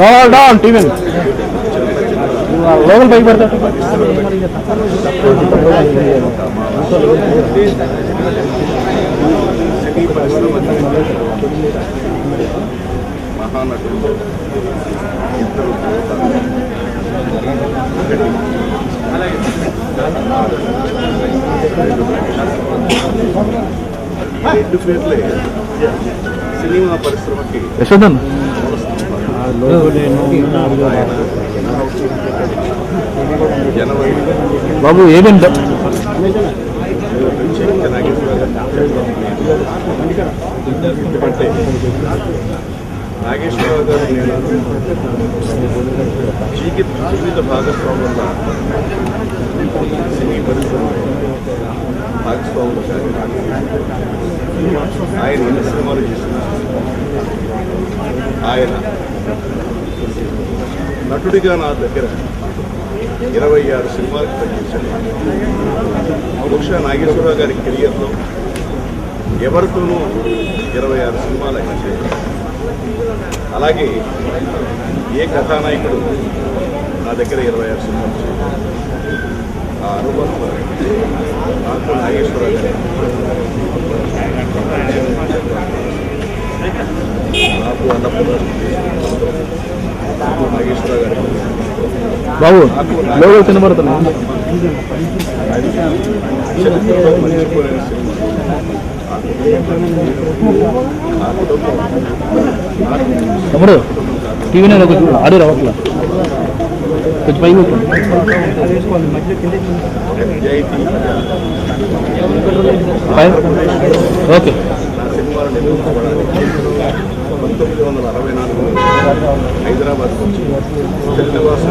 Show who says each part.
Speaker 1: లోపల down TV లోపల పైకి పెడతాడు.
Speaker 2: మహానటులు ఇద్దరు రెండు పేర్లే సినిమా పరిశ్రమకి.
Speaker 1: యశోదన్ బాబు ఏమేమి
Speaker 2: నాగేశ్వరరావు గారు నేను జీవిత జీవిత భాగస్వాముల సినీ పరిశ్రమ భాగస్వాములు కానీ ఆయన ఎన్ని సినిమాలు చేసిన ఆయన నటుడిగా నా దగ్గర ఇరవై ఆరు సినిమాలకు తగ్గించాడు బహుశా నాగేశ్వరరావు గారి కెరియర్లో ఎవరితోనూ ఇరవై ఆరు సినిమాలు ఆయన అలాగే ఏ కథానాయకుడు నా దగ్గర ఇరవై ఆరు సినిమాలు చేయాలి ఆ అనుభవం నాకు నాగేశ్వరరావు గారి. నాకు నాగేశ్వరరావు గారి.
Speaker 1: బాబు లోపల తినబడుతున్నా తమ్ముడు టీవీ నేను కొంచెం ఆడి రావట్లా కొంచెం పైన ఓకే.
Speaker 2: నా పంతొమ్మిది వందల అరవై నాలుగు హైదరాబాద్ నుంచి శ్రీనివాస